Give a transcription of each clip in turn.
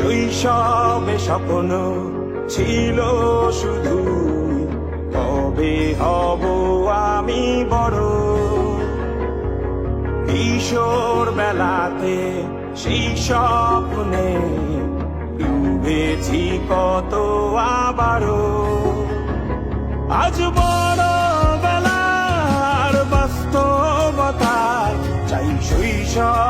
শৈশবে স্বপ্ন ছিল শুধু, কবে হব আমি বড়? কিশোর বেলাতে সেই স্বপ্নে ডুবেছি কত আবারও। আজ বড় বেলার বাস্তবতায় চাই শৈশবে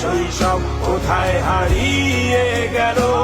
শৈশব কোথায় হারিয়ে গেল?